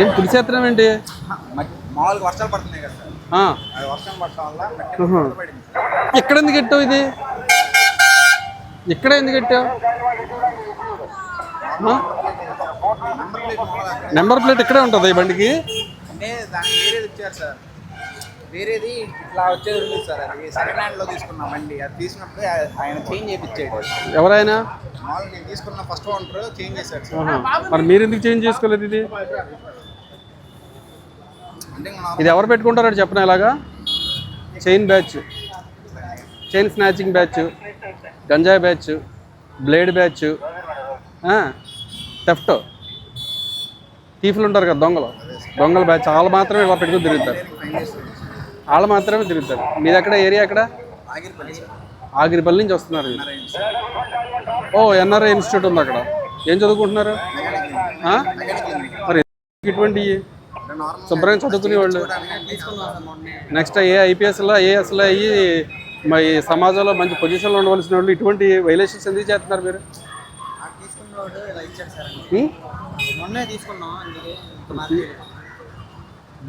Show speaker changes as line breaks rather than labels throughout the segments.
ఏం తుడిచేత్తనం ఏంటి?
మామూలుగా వర్షాలు పడుతున్నాయి కదా సార్. వర్షం పడటం వల్ల
ఎందుకు పెట్టావు ఇది? ఇక్కడ ఎందుకు పెట్టావు?
నెంబర్ ప్లేట్
ఇక్కడే ఉంటుంది ఈ బండికి?
అంటే దానికి వేరేది ఇచ్చారు సార్. వేరేది ఇట్లా వచ్చేది ఉంది సార్ అది. సెకండ్ హ్యాండ్లో తీసుకున్నాం బండి అది తీసుకున్నప్పుడు ఆయన చేంజ్ చేయించాడు.
ఎవరైనా
మామూలుగా నేను తీసుకున్న ఫస్ట్ ఓనర్ చేంజ్ చేశాడు సార్.
మరి మీరు ఎందుకు చేంజ్ చేసుకోలేదు ఇది?
అంటే మనం
ఇది ఎవరు పెట్టుకుంటారో చెప్పిన ఇలాగా? Chain batch chain snatching batch గంజాయి బ్యాచ్ బ్లేడ్ బ్యాచ్ థెఫ్ట్ టీఫ్లు ఉంటారు కదా దొంగలు. దొంగల బ్యాచ్ వాళ్ళు మాత్రమే ఇలా పెట్టుకుని తిరుగుతారు. వాళ్ళు మాత్రమే తిరుగుతారు. మీది ఎక్కడ? ఏరియా ఎక్కడ?
ఆగిరిపల్లి
నుంచి వస్తున్నారు ఓ ఎన్ఆర్ఐ ఇన్స్టిట్యూట్ ఉంది అక్కడ. ఏం చదువుకుంటున్నారు? మరి ఇటువంటి శుభ్రంగా చదువుకునే వాళ్ళు? నెక్స్ట్ ఏ ఐపీఎస్లో ఏఎస్లో అయ్యి మరి సమాజంలో మంచి పొజిషన్లో ఉండవలసిన వాళ్ళు ఇటువంటి వైలేషన్స్ ఎందుకు చేస్తున్నారు మీరు?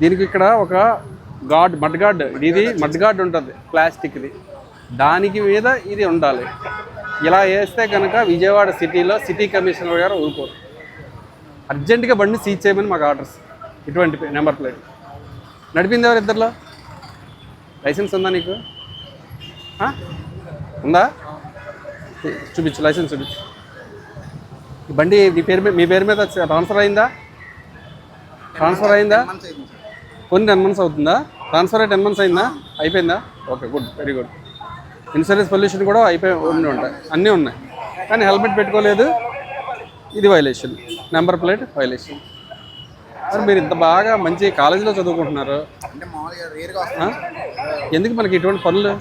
దీనికి ఇక్కడ ఒక గాడ్ మడ్ ఇది మడ్ ఉంటుంది ప్లాస్టిక్ది. దానికి మీద ఇది ఉండాలి. ఇలా వేస్తే కనుక విజయవాడ సిటీలో సిటీ కమిషనర్ గారు ఊరుకోరు. అర్జెంటుగా బండి సీజ్ చేయమని మాకు ఆర్డర్స్ ఇటువంటి నెంబర్ ప్లేట్. నడిపింది ఎవరు ఇద్దరిలో? లైసెన్స్ ఉందా నీకు? ఉందా? చూపించు లైసెన్స్ చూపించు. ఈ బండి మీ పేరు మీద మీ పేరు మీద ట్రాన్స్ఫర్ అయిందా? ట్రాన్స్ఫర్ అయిందా? కొన్ని టెన్ మంత్స్ అవుతుందా? ట్రాన్స్ఫర్ టెన్ మంత్స్ అయిందా? అయిపోయిందా? Okay good very good insurance pollution కూడా అయిపోయి ఉండి ఉంటాయి. అన్నీ ఉన్నాయి. కానీ హెల్మెట్ పెట్టుకోలేదు. ఇది వైలేషన్ నెంబర్ ప్లేట్ వైలేషన్ మరి మీరు ఇంత బాగా మంచి కాలేజీలో చదువుకుంటున్నారు. ఎందుకు మనకి ఇటువంటి పనులు?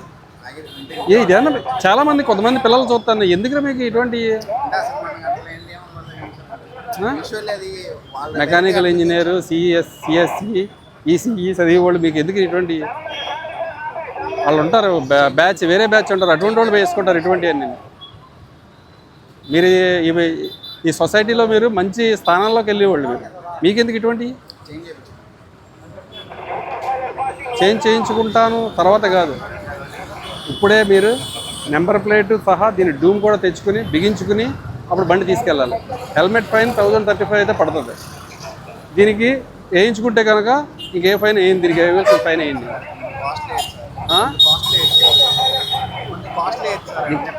ఏ ఇదేనా చాలా మంది కొంతమంది పిల్లలు చూస్తాను ఎందుకు మీకు ఇటువంటి? Mechanical engineer CS CSC ECE చదివే వాళ్ళు మీకు ఎందుకు ఇటువంటి వాళ్ళు ఉంటారు బ్యాచ్ వేరే బ్యాచ్ ఉంటారు. అటువంటి వాళ్ళు వేసుకుంటారు ఇటువంటి అన్ని. మీరు ఇవి ఈ సొసైటీలో మీరు మంచి స్థానాల్లోకి వెళ్ళేవాళ్ళు మీరు. మీకెందుకు ఇటువంటి?
చేంజ్
చేంజ్ చేయించుకుంటాను తర్వాత కాదు. ఇప్పుడే మీరు నెంబర్ ప్లేట్ సహా దీని డూమ్ కూడా తెచ్చుకుని బిగించుకుని అప్పుడు బండి తీసుకెళ్ళాలి. Helmet fine thousand thirty five అయితే పడుతుంది. దీనికి వేయించుకుంటే కనుక ఇంకే ఫైన్ వేయింది దీనికి ఫైన్ వేయండి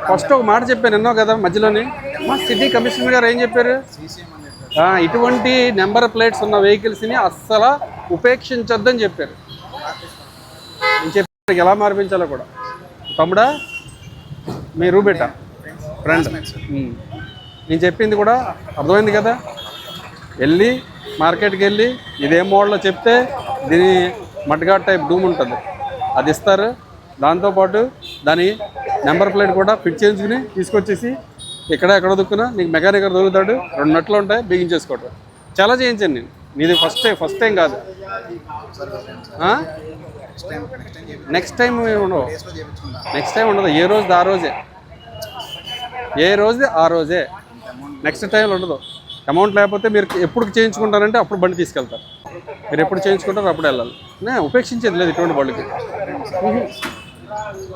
ఫస్ట్ ఒక మాట చెప్పాను ఎన్నో కదా మధ్యలోని. మా సిటీ కమిషనర్ గారు ఏం చెప్పారు? ఇటువంటి నెంబర్ ప్లేట్స్ ఉన్న వెహికల్స్ని అస్సలు ఉపేక్షించొద్దని చెప్పారు. నేను చెప్పాను ఎలా మార్పించాలో కూడా. తమ్ముడా మీ రూబెట్ట ఫ్రెండ్. నేను చెప్పింది కూడా అర్థమైంది కదా? వెళ్ళి మార్కెట్కి వెళ్ళి ఇదే మోడల్లో చెప్తే దీని మడ్గాడ్ టైప్ డూమ్ ఉంటుంది. అది ఇస్తారు. దాంతోపాటు దాని నెంబర్ ప్లేట్ కూడా ఫిట్ చేయించుకుని తీసుకొచ్చేసి ఇక్కడ ఎక్కడ దొక్కునా నీకు మెకానిక్ దొరుకుతాడు. రెండు నట్లు ఉంటాయి బిగించేసుకోవటం. చాలా చేయించాను నేను. నీది ఫస్ట్ టైం ఫస్ట్ టైం కాదు.
నెక్స్ట్ టైం
ఉండవు నెక్స్ట్ టైం ఉండదు. ఏ రోజు ఆ రోజే. ఏ రోజు ఆ రోజే. నెక్స్ట్ టైంలో ఉండదు. అమౌంట్ లేకపోతే మీరు ఎప్పుడు చేయించుకుంటారంటే అప్పుడు బండి తీసుకెళ్తారు. మీరు ఎప్పుడు చేయించుకుంటారో అప్పుడు వెళ్ళాలి. నే ఉపేక్షించేది లేదు ఇటువంటి ఉహు.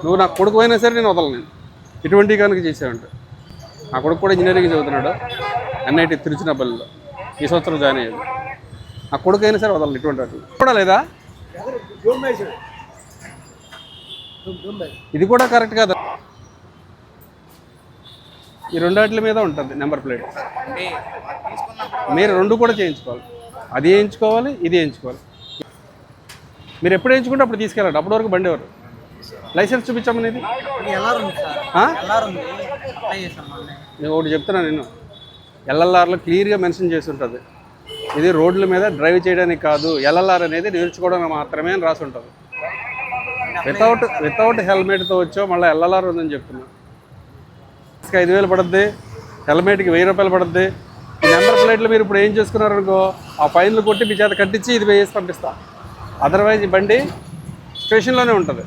నువ్వు నా కొడుకు అయినా సరే నేను వదలను నేను. ఇటువంటి కనుక చేసావంటే నా కొడుకు కూడా ఇంజనీరింగ్ చదువుతున్నాడు. ఎన్ఐటి తిరుచినపల్లిలో. ఈ సంవత్సరం జాయిన్ అయ్యాడు. నా కొడుకు అయినా సరే వదలను ఇటువంటి వాటిని. కూడా లేదా? ఇది కూడా కరెక్ట్ కాదు. ఈ రెండాట్ల మీద ఉంటుంది నెంబర్ ప్లేట్. మీరు రెండు కూడా చేయించుకోవాలి. అది వేయించుకోవాలి ఇది వేయించుకోవాలి. మీరు ఎప్పుడు వేయించుకుంటే అప్పుడు తీసుకెళ్ళండి. అప్పటి వరకు బండి ఎవరు? లైసెన్స్ చూపించమని ఇది? నేను ఒకటి చెప్తున్నాను నేను. ఎల్ఎల్ఆర్లో క్లియర్గా మెన్షన్ చేసి ఉంటుంది. ఇది రోడ్ల మీద డ్రైవ్ చేయడానికి కాదు ఎల్ఎల్ఆర్ అనేది నేర్చుకోవడానికి మాత్రమే అని రాసి ఉంటుంది. వితౌట్ వితౌట్ హెల్మెట్తో వచ్చో మళ్ళీ ఎల్ఎల్ఆర్ ఉందని చెప్తున్నా. ఇసుక ఐదు వేలు పడుద్ది హెల్మెట్కి వెయ్యి రూపాయలు పడుద్ది. ఈ నెంబర్ ప్లేట్లు మీరు ఇప్పుడు ఏం చేసుకున్నారనుకో ఆ ఫైన్లు కొట్టి మీ చేత కట్టించి ఇది వేసి పంపిస్తా. అదర్వైజ్ ఈ బండి స్టేషన్లోనే ఉంటుంది.